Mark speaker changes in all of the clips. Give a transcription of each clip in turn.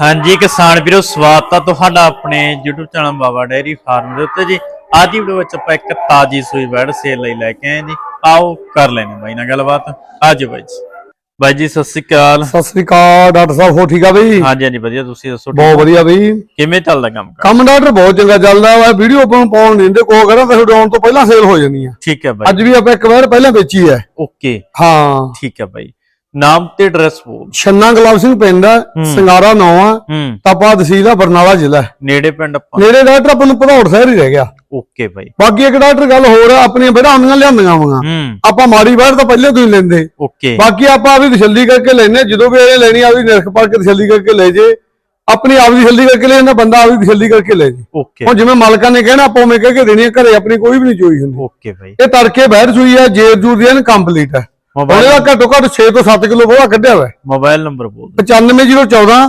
Speaker 1: ਹਾਂਜੀ ਕਿਸਾਨ ਵੀਰੋ ਸਵਾਗਤ ਆ ਤੁਹਾਡਾ ਆਪਣੇ YouTube channel Baba dairy farm ਦੇ ਉੱਤੇ ਜੀ। ਅੱਜ ਦੀ ਵੀਡੀਓ ਵਿੱਚ ਆਪਾਂ ਇੱਕ ਤਾਜੀ ਸੂਈ ਬੈੜ ਸੇਲ ਲਈ ਲੈ ਕੇ ਆਏ ਜੀ। ਆਓ ਕਰ ਲੈਣੇ ਬਾਈ ਨਾਲ ਗੱਲਬਾਤ। ਅੱਜ ਬਾਈ ਜੀ। ਬਾਈ ਜੀ ਸਤਿ ਸ਼੍ਰੀ ਅਕਾਲ।
Speaker 2: ਸਤਿ ਸ੍ਰੀ ਅਕਾਲ ਡਾਕਟਰ ਸਾਹਿਬ ਹੋ ਠੀਕ ਆ ਬਈ?
Speaker 1: ਹਾਂਜੀ ਹਾਂਜੀ ਵਧੀਆ ਤੁਸੀਂ ਦੱਸੋ ਠੀਕ?
Speaker 2: ਬਹੁਤ ਵਧੀਆ ਬਈ।
Speaker 1: ਕਿਵੇਂ ਚੱਲਦਾ ਕੰਮ
Speaker 2: ਕੰਮ ਡਾਕਟਰ ਬਹੁਤ ਚੰਗਾ ਚੱਲਦਾ ਵਾ। ਵੀਡੀਓ ਆਪਾਂ ਨੂੰ ਪਾਉਣ ਨਹੀਂ ਦਿੰਦੇ ਕੋ ਕਰਾਂ ਤੇ ਆਉਣ ਤੋਂ ਪਹਿਲਾਂ ਸੇਲ ਹੋ ਜਾਣੀ ਆ।
Speaker 1: ਠੀਕ ਹੈ ਬਾਈ
Speaker 2: ਅੱਜ ਵੀ ਆਪਾਂ ਇੱਕ ਵਾਰ ਪਹਿਲਾਂ ਵੇਚੀ ਹੈ।
Speaker 1: ਓਕੇ।
Speaker 2: ਹਾਂ।
Speaker 1: ਠੀਕ ਹੈ ਬਾਈ। ਨਾਮ ਤੇ ਐਡਰੈਸ ਬੋਲ
Speaker 2: ਛੰਨਾ ਗੁਲਾਬ ਸਿੰਘ ਪਿੰਡ ਆ ਸਿੰਗਾਰਾ ਨੌ ਆ
Speaker 1: ਹੂੰ।
Speaker 2: ਤਪਾ ਤਹਿਸੀਲ ਆ ਬਰਨਾਲਾ ਜ਼ਿਲ੍ਹਾ।
Speaker 1: ਨੇੜੇ ਪਿੰਡ ਆਪਾਂ।
Speaker 2: ਨੇੜੇ ਡਾਕਟਰ ਆਪਾਂ ਨੂੰ ਭਦੌੜ ਸ਼ਹਿਰ ਹੀ ਰਹਿ ਗਿਆ।
Speaker 1: Okay bye.
Speaker 2: ਬਾਕੀ ਇੱਕ ਡਾਕਟਰ ਗੱਲ ਹੋਰ ਆ ਆਪਣੀਆਂ ਬੜਾ ਆਉਂਦੀਆਂ
Speaker 1: ਹੂੰ।
Speaker 2: ਆਪਾਂ ਮਾੜੀ ਬਾਹਰ ਤਾਂ ਪਹਿਲਾਂ ਤੋਂ ਹੀ ਲੈਂਦੇ।
Speaker 1: ਓਕੇ।
Speaker 2: ਬਾਕੀ ਆਪਾਂ ਆਪਦੀ ਤਸੱਲੀ ਕਰਕੇ ਲੈਨੇ ਜਦੋਂ ਵੀ ਇਹ ਲੈਣੀ ਆਪਦੀ ਨਿਰਖ ਪਾ ਕੇ ਤਸੱਲੀ ਕਰਕੇ ਲੈ ਜੇ। ਆਪਣੀ ਆਪਦੀ ਤਸੱਲੀ ਕਰਕੇ ਲੈ ਜਾਂਦਾ ਬੰਦਾ ਆਪਦੀ ਤਸੱਲੀ ਕਰਕੇ ਲੈ ਜੇ।
Speaker 1: ਓਕੇ।
Speaker 2: ਹੁਣ ਜਿਵੇਂ ਮਾਲਕਾਂ ਨੇ ਕਹਿਣਾ ਆਪਾਂ ਉਵੇਂ ਕਹਿ ਕੇ ਦੇਣੀ ਆ ਘਰੇ ਆਪਣੀ ਕੋਈ ਵੀ ਨਹੀਂ ਚੋਈ ਹੁੰਦੀ।
Speaker 1: Okay bye.
Speaker 2: ਇਹ ਤੜਕੇ ਬੈਠ ਸੂਈ ਆ ਜੇਰ ਜੂਰ ਦੀ ਕੰਪਲੀਟ ਹੈ
Speaker 1: ਮੋਬਾਈਲ
Speaker 2: ਉਹਦਾ ਘੱਟੋ ਘੱਟ 6 ਤੋਂ 7 ਕਿਲੋ ਬੋਹਾ ਕੱਢਿਆ ਹੋਇਆ
Speaker 1: ਮੋਬਾਈਲ ਨੰਬਰ ਬੋਲ
Speaker 2: 95014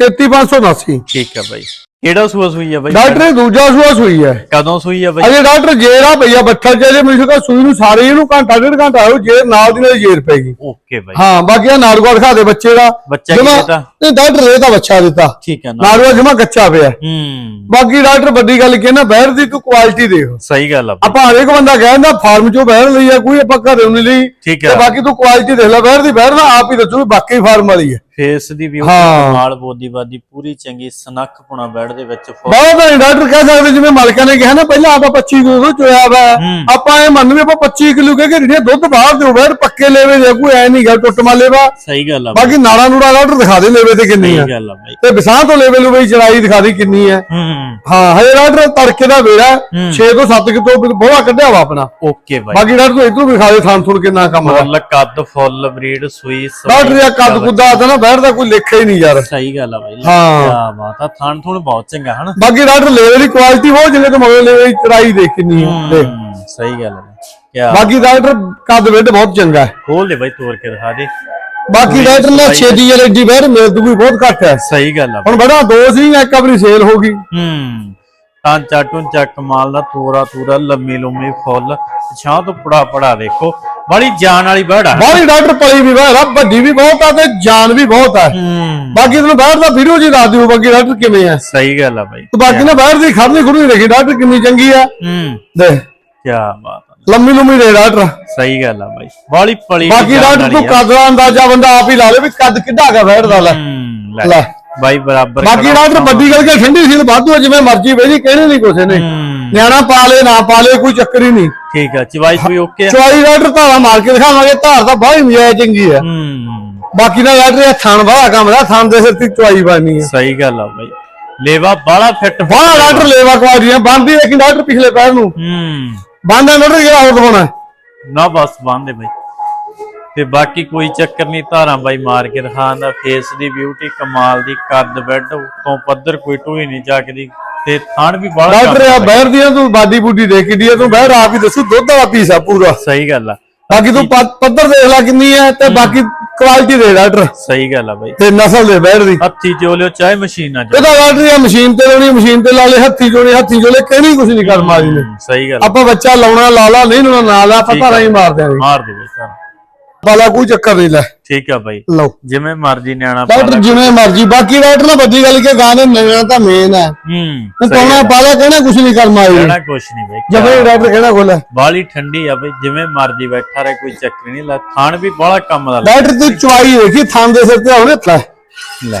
Speaker 2: 33579
Speaker 1: ਠੀਕ ਹੈ ਬਾਈ। ਕਿਹੜਾ ਸੂਆ ਸੂਈ ਆ ਬਾਈ?
Speaker 2: ਡਾਕਟਰ ਨੇ ਦੂਜਾ ਸੂਆ ਸੂਈ ਹੈ।
Speaker 1: ਕਦੋਂ ਸੂਈ ਆ ਬਾਈ?
Speaker 2: ਅਜੇ ਡਾਕਟਰ ਜੇਰ ਆ ਭਈਆ ਬੱਠਲ ਚ ਜੇ ਮੈਨੂੰ ਕਹਾ ਸੂਈ ਨੂੰ ਸਾਰੇ ਇਹਨੂੰ ਘੰਟਾ ਡੇਢ ਘੰਟਾ ਆਇਓ ਜੇਰ ਨਾਲ ਦੀ ਨਾਲ ਜੇਰ ਪੈਗੀ
Speaker 1: ਓਕੇ ਬਾਈ।
Speaker 2: ਹਾਂ ਬਾਕੀ ਆ ਨਾਰੂਆ ਦਿਖਾ ਦੇ ਬੱਚੇ ਦਾ।
Speaker 1: ਬੱਚਾ
Speaker 2: ਜਮਾਂ-
Speaker 1: ਕੀ ਦੇਤਾ?
Speaker 2: ਨਹੀਂ ਡਾਕਟਰ ਨੇ ਤਾਂ ਬੱਚਾ ਦਿੱਤਾ।
Speaker 1: ਠੀਕ ਹੈ ਨਾ
Speaker 2: ਨਾਰੂਆ ਜਮਾ ਕੱਚਾ ਪਿਆ।
Speaker 1: ਹੂੰ।
Speaker 2: ਬਾਕੀ ਡਾਕਟਰ ਵੱਡੀ ਗੱਲ ਕੀ ਹੈ ਨਾ ਬਹਿਰ ਦੀ ਤੂੰ ਕੁਆਲਿਟੀ ਦੇਖ।
Speaker 1: ਸਹੀ ਗੱਲ ਆ
Speaker 2: ਆਪਾਂ ਹਰੇਕ ਬੰਦਾ ਕਹਿੰਦਾ ਫਾਰਮ ਚੋਂ ਬਹਿਰ ਲਈ ਆ ਕੋਈ ਆਪਾਂ ਘਰੇ ਨਹੀਂ ਲਈ।
Speaker 1: ਠੀਕ
Speaker 2: ਤੇ ਬਾਕੀ ਤੂੰ ਕੁਆਲਿਟੀ ਦੇਖ ਲੈ ਬਹਿਰ ਦੀ ਬਹਿਰ ਨਾ ਆਪ ਹੀ ਦੱਸੂ ਵਾਕਈ ਫਾਰਮ ਵਾਲੀ ਹੈ।
Speaker 1: ਫੇਸ ਦੀ ਵੀ
Speaker 2: ਹਾਂ।
Speaker 1: ਕਮਾਲ ਬੋਦੀ ਬਾਦੀ ਪੂਰੀ ਚੰਗੀ ਸਨੱਖ ਪੁਣਾ ਬੈਡ ਦੇ ਵਿੱਚ ਫੁੱਲ-
Speaker 2: ਬਹੁਤ ਨਹੀਂ ਡਾਕਟਰ ਕਹਿ ਸਕਦੇ ਜਿਵੇਂ ਮਾਲਕਾਂ ਨੇ ਕਿਹਾ ਨਾ ਪਹਿਲਾਂ ਆਪਾਂ 25 ਕਿਲੋ ਚੋਇਆ ਵਾ।
Speaker 1: ਹੂੰ।
Speaker 2: ਆਪਾਂ ਇਹ ਮੰਨ ਵੀ ਆਪਾਂ 25 ਕਿਲੋ ਕਹਿ ਕੇ ਜਿਹੜੇ ਦੁੱਧ ਬਾਹਰ ਦਿਓ ਬਹਿਰ ਪੱਕੇ ਲੈਵੇ ਜੇ ਕੋਈ ਐ ਨਹੀਂ ਗਾ ਟੁੱਟ ਮਾਲੇ ਵਾ
Speaker 1: ਸਹੀ ਗੱਲ ਆ ਬਾਈ।
Speaker 2: ਬਾਕੀ ਨਾੜਾ ਨੂੜਾ ਡਾਕਟਰ ਦਿਖਾ ਦੇ ਲੈਵੇ ਤੇ ਕਿੰਨੀ ਆ।
Speaker 1: ਸਹੀ ਗੱਲ ਆ ਬਾਈ।
Speaker 2: ਤੇ ਵਿਸਾਹ ਤੋਂ ਲੈਵੇ ਨੂੰ ਬਈ ਚੜਾਈ ਦਿਖਾ ਦੀ ਕਿੰਨੀ ਹੈ
Speaker 1: ਹੂੰ
Speaker 2: ਹਾਂ। ਹਜੇ ਡਾਕਟਰ ਤੜਕੇ ਦਾ ਵੇੜਾ 6 ਤੋਂ 7 ਕਿਲੋ ਬੋਹਾ ਕੱਢਿਆ ਵਾ ਆਪਣਾ।
Speaker 1: Okay bye.
Speaker 2: ਬਾਕੀ ਡਾਕਟਰ ਇਧਰੋਂ ਦਿਖਾ ਦੇ ਥਾਂ ਥੁੜ ਕਿੰਨਾ ਕੰਮ ਆ।
Speaker 1: ਫੁੱਲ ਕੱਦ ਫੁੱਲ ਬਰੀਡ ਸੂਈ।
Speaker 2: ਡਾਕਟਰ ਦਾ ਕੱਦ ਕੁੱਦਾ ਆਦਾ ਨਾ ਬਹਿਰ ਦਾ ਕੋਈ ਲੇਖਾ ਹੀ ਨਹੀਂ ਯਾਰ।
Speaker 1: ਸਹੀ ਗੱਲ ਆ ਬਾਈ।
Speaker 2: ਹਾਂ।
Speaker 1: ਕੀ ਬਾਤ ਆ ਥਣ ਥੁਣ ਬਹੁਤ ਚੰਗਾ ਹਨਾ?
Speaker 2: ਬਾਕੀ ਡਾਕਟਰ ਲੈਵੇ ਦੀ ਕੁਆਲਿਟੀ ਬਹੁਤ ਜਿੰਨੇ ਤੋਂ ਮਗਰ ਲੈਵੇ ਦੀ ਚੜਾਈ ਦੇਖ ਕਿੰਨੀ ਹੈ
Speaker 1: ਸਹੀ ਗੱਲ ਆ ਕੀ
Speaker 2: ਬਾਕੀ ਡਾਕਟਰ ਕੱਦ ਵੇਟ ਬਹੁਤ ਚੰਗਾ ਹੈ।
Speaker 1: ਖੋਲ ਦੇ ਬਾਈ ਤੋੜ ਕੇ ਦਿਖਾ ਦੇ।
Speaker 2: ਬਾਕੀ ਡਾਕਟਰ ਨਾਲ ਛੇਤੀ ਜਿਹੜੇ ਏਡੀ ਬਹਿਰ ਮਿਲ ਦੂਗੀ ਬਹੁਤ ਘੱਟ ਹੈ।
Speaker 1: ਸਹੀ ਗੱਲ ਆ
Speaker 2: ਹੁਣ ਬੜਾ ਦੋ ਸੀ ਇੱਕ ਆਪਣੀ ਸੇਲ ਹੋ ਗਈ।
Speaker 1: ਹੂੰ। ਤਾਂ ਚਾਟੂੰ ਚੱਕ ਮਾਲ ਦਾ ਤੂਰਾ ਤੂਰਾ ਲੰਮੀ ਲੰਮੀ ਫੁੱਲ ਛਾਂ ਤੋਂ ਪੜਾ ਪੜਾ ਦੇਖੋ। ਬੜੀ ਜਾਨ ਵਾਲੀ ਬੜ ਆ।
Speaker 2: ਬਾਹਲੀ ਡਾਕਟਰ ਪਲੀ ਵੀ ਆ ਵੱਡੀ ਵੀ ਬਹੁਤ ਆ ਤੇ ਜਾਨ ਵੀ ਬਹੁਤ ਹੂੰ। ਬਾਕੀ ਤੁਹਾਨੂੰ ਬਾਹਰ ਦਾ ਵੀਡੀਓ ਜੀ ਦੱਸ ਦਿਓ ਬਾਕੀ ਡਾਕਟਰ ਕਿਵੇਂ ਹੈ
Speaker 1: ਸਹੀ ਗੱਲ ਆ ਬਾਈ।
Speaker 2: ਤੇ ਬਾਕੀ ਨਾ ਬਾਹਰ ਦੀ ਖੜਨੀ ਖੁਰਨੀ ਦੇਖੀ ਡਾਕਟਰ ਕਿੰਨੀ ਚੰਗੀ ਆ।
Speaker 1: ਹੂੰ। ਕੀ ਬਾਤ ਆ।
Speaker 2: ਲੰਮੀ ਲੰਮੀ ਦੇ ਡਾਕਟਰ।
Speaker 1: ਸਹੀ ਗੱਲ ਆ ਬਾਈ। ਬਾਲੀ ਪਲੀ
Speaker 2: ਬਾਕੀ ਡਾਕਟਰ ਤੂੰ
Speaker 1: ਆ।
Speaker 2: ਕੱਦ ਦਾ ਅੰਦਾਜ਼ਾ ਬੰਦਾ ਆਪ ਹੀ ਲਾ ਲੇ ਵੀ ਕੱਦ ਕਿੱਡਾ ਹੈਗਾ ਬਹਿਰ ਦਾ ਲੈ।
Speaker 1: ਹੂੰ ਲੈ।
Speaker 2: ਲੈ।
Speaker 1: ਬਾਈ ਬਰਾਬਰ
Speaker 2: ਬਾਕੀ
Speaker 1: ਕਰੋ।
Speaker 2: ਡਾਕਟਰ ਵੱਡੀ ਗੱਲ ਕਿ ਠੰਡੀ ਸੀਲ ਵਾਧੂ ਆ, ਜਿਵੇਂ ਮਰਜ਼ੀ ਵੇਜੀ ਕਹਿਣੇ ਨਹੀਂ ਕੁਛ ਨੇ।
Speaker 1: ਹੂੰ।
Speaker 2: ਨਿਆਣਾ ਪਾ ਲੇ ਨਾ ਪਾ ਲੇ ਕੋਈ ਚੱਕਰ ਹੀ ਨਹੀਂ।
Speaker 1: ਠੀਕ ਆ ਚਵਾਈ ਵੀ ਓਕੇ ਆ।
Speaker 2: ਚਵਾਈ ਡਾਕਟਰ ਧਾਰਾ ਮਾਰ ਕੇ ਦਿਖਾਵਾਂਗੇ ਧਾਰ ਤਾਂ ਬਾਹਲੀ ਮਜਾਇ ਚੰਗੀ ਆ।
Speaker 1: ਹੂੰ।
Speaker 2: ਬਾਕੀ ਦਾ ਡਾਕਟਰ ਇਹ ਥਣ ਵਾਲਾ ਕੰਮ ਦਾ ਥਣ ਦੇ ਸਿਰ ਤੇ ਚਵਾਈ ਬਾਨੀ ਹੈ
Speaker 1: ਸਹੀ ਗੱਲ ਆ ਬਾਈ। ਲੇਵਾ ਬਾਲਾ ਫਿੱਟ
Speaker 2: ਬਾਹਰ ਡਾਕਟਰ ਲੇਵਾ ਕੁਆਰੀਆਂ ਬੰਦੀ ਲੇਕਿਨ ਡਾਕਟਰ ਪਿਛਲੇ ਪੈਰ ਨੂੰ।
Speaker 1: ਹੂੰ।
Speaker 2: ਬੰਦਾ ਡਾਕਟਰ ਜਿਹੜਾ ਹੋਰ ਹੋਣਾ
Speaker 1: ਨਾ ਬਸ ਬੰਦੇ ਬਾਈ। ਤੇ ਬਾਕੀ ਕੋਈ ਚੱਕਰ ਨਹੀਂ ਧਾਰਾਂ ਬਾਈ ਮਾਰ ਕੇ ਦਿਖਾਉਂਦਾ ਫੇਸ ਦੀ ਬਿਊਟੀ ਕਮਾਲ ਦੀ ਕੱਦ ਬੈੱਡ ਤੋਂ ਪੱਧਰ ਕੋਈ ਟੂਈ ਨਹੀਂ ਚੱਕਦੀ। ਤੇ ਥਣ ਵੀ ਬਾਲਾ
Speaker 2: ਡਾਕਟਰ ਆ ਬਹਿਰ ਦੀਆਂ ਤੂੰ ਬਾਡੀ ਬੂਡੀ ਦੇਖ ਕਿੱਡੀ ਆ ਤੂੰ ਬਹਿਰ ਆਪ ਹੀ ਦੱਸੂ ਦੁੱਧ ਵਾਲਾ ਪੀਸ ਆ ਪੂਰਾ।
Speaker 1: ਸਹੀ ਗੱਲ ਆ।
Speaker 2: ਬਾਕੀ ਤੂੰ ਪੱਧਰ ਦੇਖ ਲੈ ਕਿੰਨੀ ਹੈ ਤੇ ਬਾਕੀ ਕੁਆਲਿਟੀ ਦੇ ਡਾਕਟਰ।
Speaker 1: ਸਹੀ ਗੱਲ ਆ ਬਾਈ।
Speaker 2: ਤੇ ਨਸਲ ਦੇ ਬਹਿਰ ਦੀ।
Speaker 1: ਹੱਥੀ ਚੋਲਿਓ ਚਾਹੇ ਮਸ਼ੀਨ ਨਾਲ
Speaker 2: ਇਹਦਾ ਡਾਕਟਰ ਇਹ ਮਸ਼ੀਨ ਤੇ ਲਾਉਣੀ ਮਸ਼ੀਨ ਤੇ ਲਾ ਲੈ ਹੱਥੀ ਜੋੜੇ ਹੱਥੀ ਜੋੜੇ ਕਹਿਣੀ ਕੁਛ ਨਹੀਂ ਕਰ ਮਾਰੀ ਨੇ।
Speaker 1: ਸਹੀ ਗੱਲ ਆ।
Speaker 2: ਆਪਾਂ ਬੱਚਾ ਲਾਉਣਾ ਲਾ ਲਾ ਨਹੀਂ ਲਾਉਣਾ ਨਾ ਲਾ ਆਪਾਂ ਧਾਰਾਂ ਹੀ ਮਾਰ ਦਿਆਂਗੇ।
Speaker 1: ਮਾਰ ਦੇ ਬਾਈ।
Speaker 2: ਬਾਲਾ ਕੋਈ ਚੱਕਰ ਨਹੀਂ ਲੈ।
Speaker 1: ਠੀਕ ਆ ਬਾਈ।
Speaker 2: ਲਓ।
Speaker 1: ਜਿਵੇਂ ਮਰਜ਼ੀ ਨਿਆਣਾ
Speaker 2: ਡਾਕਟਰ ਜਿਵੇਂ ਮਰਜ਼ੀ। ਬਾਕੀ ਡਾਕਟਰ ਨਾਲ ਵੱਡੀ ਗੱਲ ਕਿ ਗਾਣੇ ਨਗਣਾ ਤਾਂ ਮੇਨ ਹੈ।
Speaker 1: ਹੂੰ
Speaker 2: ਤੂੰ ਪਾਉਣਾ ਪਾਲਾ ਕਹਿਣਾ ਕੁਛ ਨਹੀਂ ਕਰ ਮਾਰੀ
Speaker 1: ਕਹਿਣਾ ਕੁਛ ਨਹੀਂ ਬਾਈ
Speaker 2: ਜਬੇ ਡਾਕਟਰ ਕਹਿਣਾ ਖੋਲਾ
Speaker 1: ਬਾਲੀ ਠੰਡੀ ਆ ਬਈ ਜਿਵੇਂ ਮਰਜ਼ੀ ਬੈਠਾ ਰਹੇ ਕੋਈ ਚੱਕਰ ਨਹੀਂ। ਲੈ ਖਾਣ ਵੀ ਬੜਾ ਕੰਮ ਦਾ
Speaker 2: ਡਾਕਟਰ ਤੂੰ ਚਵਾਈ ਦੇਖੀ ਥਾਂ ਦੇ ਸਿਰ ਤੇ ਆਉਣੇ ਲੈ।
Speaker 1: ਲੈ।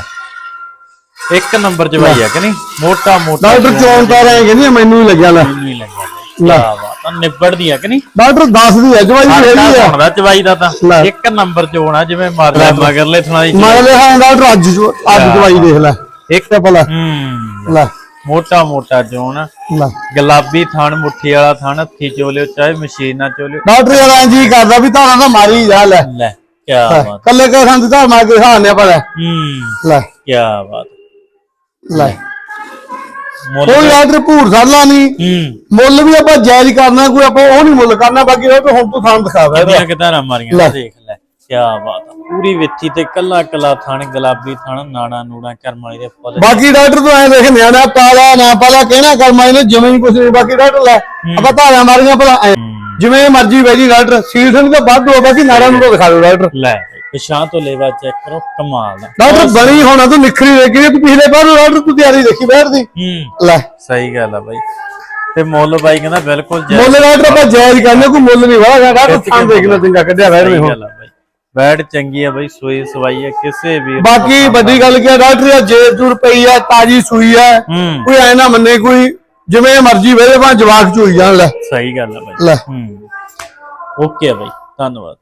Speaker 1: ਇੱਕ ਨੰਬਰ ਬਾਈ ਆ ਕਿ ਨਹੀਂ? ਮੋਟਾ ਮੋਟਾ
Speaker 2: ਡਾਕਟਰ ਤਾਂ ਰਹੇ ਕਹਿੰਦੀ ਮੈਨੂੰ ਹੀ ਲੱਗਿਆ ਲੈ।
Speaker 1: ਨਹੀਂ ਲੱਗਿਆ। ਕੀ ਬਾਤ ਆ ਨਿਬੜਦੀ ਆ ਕਿ ਨਹੀਂ?
Speaker 2: ਡਾਕਟਰ ਦੱਸਦੀ ਹੈ ਜਵਾਈ ਦੀ ਹੈਗੀ ਆ।
Speaker 1: ਹੁੰਦਾ ਚਵਾਈ ਦਾ ਤਾਂ।
Speaker 2: ਲੈ।
Speaker 1: ਇੱਕ ਨੰਬਰ ਚ ਹੋਣਾ ਜਿਵੇਂ ਮਰਜ਼ੀ ਮਗਰਲੇ ਥਣਾ ਦੀ
Speaker 2: ਮੈਂ ਲੈ ਹਾਂ ਡਾਕਟਰ ਅੱਜ ਜੋ- ਅੱਜ ਜਵਾਈ ਦੇਖ ਲੈ।
Speaker 1: ਇੱਕ
Speaker 2: ਤੇ ਭਲਾ।
Speaker 1: ਹੂੰ।
Speaker 2: ਲੈ।
Speaker 1: ਮੋਟਾ ਮੋਟਾ ਜੋਣ
Speaker 2: ਲੈ।
Speaker 1: ਗੁਲਾਬੀ ਥਣ ਮੁੱਠੀ ਵਾਲਾ ਥਣ ਹੱਥੀ ਚੋਲਿਓ ਚਾਹੇ ਮਸ਼ੀਨ ਨਾਲ ਚੋਲਿਓ।
Speaker 2: ਡਾਕਟਰ ਯਾਰ ਇੰਜ ਹੀ ਕਰਦਾ ਵੀ ਧਾਰਾਂ ਤਾਂ ਮਾਰੀ ਜਾ ਲੈ।
Speaker 1: ਲੈ ਕੀ ਬਾਤ।
Speaker 2: ਕੱਲੇ ਕੇ ਸੰਦ ਧਾਰ ਮਾਰ ਕੇ ਪਰ
Speaker 1: ਹੂੰ।
Speaker 2: ਲੈ।
Speaker 1: ਕੀ ਬਾਤ।
Speaker 2: ਲੈ। ਕੋਈ ਆਰਡਰ ਭੂਰ ਸਾਲਾ ਨਹੀਂ। ਮੁੱਲ ਵੀ ਆਪਾਂ ਜਾਇਜ਼ ਕਰਨਾ ਕੋਈ ਆਪਾਂ ਉਹ ਨਹੀਂ ਮੁੱਲ ਕਰਨਾ ਬਾਕੀ ਉਹ ਤਾਂ ਹੁਣ ਤੂੰ ਥਾਂ ਦਿਖਾਵਾ ਇਹਦਾ।
Speaker 1: ਕਿਤਾਰਾਂ ਮਾਰੀਆਂ। ਦੇਖ ਲੈ ਕੀ ਬਾਤ ਆ। ਪੂਰੀ ਵਿੱਥੀ ਤੇ ਕੱਲਾ ਕੱਲਾ ਥਣ ਗੁਲਾਬੀ ਥਣ ਨਾਣਾ ਨੂੜਾ ਕਰਮ ਵਾਲੀ ਦੇ ਫੁੱਲ।
Speaker 2: ਬਾਕੀ ਡਾਕਟਰ ਤੋਂ ਐ ਦੇਖ ਨਿਆਣਾ ਪਾਲਾ ਨਾ ਪਾਲਾ ਕਹਿਣਾ ਕਰਮਾ ਇਹਨੇ ਜਿਵੇਂ ਹੀ ਕੁਛ ਨਹੀਂ ਬਾਕੀ ਡਾਕਟਰ ਲੈ ਆਪਾਂ ਧਾਰਾਂ ਮਾਰੀਆਂ ਭਲਾ। ਜਿਵੇਂ ਮਰਜ਼ੀ ਬੈ ਜੀ ਡਾਕਟਰ ਸੀਲ ਸਿੰਘ ਤਾਂ ਵੱਧ ਹੋ ਬਾਕੀ ਨਾਰਾ ਨੂੰ ਦਿਖਾ ਦਿਓ ਡਾਕਟਰ।
Speaker 1: ਲੈ। ਪਛਾਂ ਤੋਂ ਲੈਵਾ ਚੈੱਕ ਕਰੋ ਕਮਾਲ ਦਾ
Speaker 2: ਡਾਕਟਰ ਬਣੀ ਹੋਣਾ ਤੂੰ ਨਿਖਰੀ ਦੇ ਕਿ ਤੂੰ ਪਿਛਲੇ ਵਾਰ ਡਾਕਟਰ ਤੂੰ ਤਿਆਰੀ ਦੇਖੀ ਬੈਠ ਦੀ।
Speaker 1: ਹੂੰ।
Speaker 2: ਲੈ।
Speaker 1: ਸਹੀ ਗੱਲ ਆ ਬਾਈ। ਤੇ ਮੁੱਲ ਬਾਈ ਕਹਿੰਦਾ ਬਿਲਕੁਲ ਜੈ
Speaker 2: ਮੁੱਲ ਡਾਕਟਰ ਆਪਾਂ ਜਾਇਜ਼ ਕਰਨੇ ਕੋਈ ਮੁੱਲ ਨਹੀਂ ਵਾਲਾ ਡਾਕਟਰ ਥਾਂ ਦੇਖ ਲੈ ਚੰਗਾ ਕੱਢਿਆ ਹੁਣ।
Speaker 1: ਆ ਬਾਈ। ਬੈਡ ਚੰਗੀ ਆ ਬਾਈ ਸੋਈ ਸਵਾਈ ਆ ਕਿਸੇ ਵੀ
Speaker 2: ਬਾਕੀ ਵੱਡੀ ਗੱਲ ਕੀ ਆ ਡਾਕਟਰ ਆ ਜੇਬ ਜੂਰ ਪਈ ਆ ਤਾਜੀ ਸੂਈ ਆ। ਕੋਈ ਐ ਨਾ ਮੰਨੇ ਕੋਈ ਜਿਵੇਂ ਮਰਜ਼ੀ ਵੇਲੇ ਭਾਂ ਜਵਾਕ ਚੋਈ ਜਾਣ ਲੈ।
Speaker 1: ਸਹੀ ਗੱਲ ਆ ਬਾਈ।
Speaker 2: ਲੈ।
Speaker 1: ਹੂੰ। ਓਕੇ ਆ ਬਾਈ ਧੰਨਵਾਦ।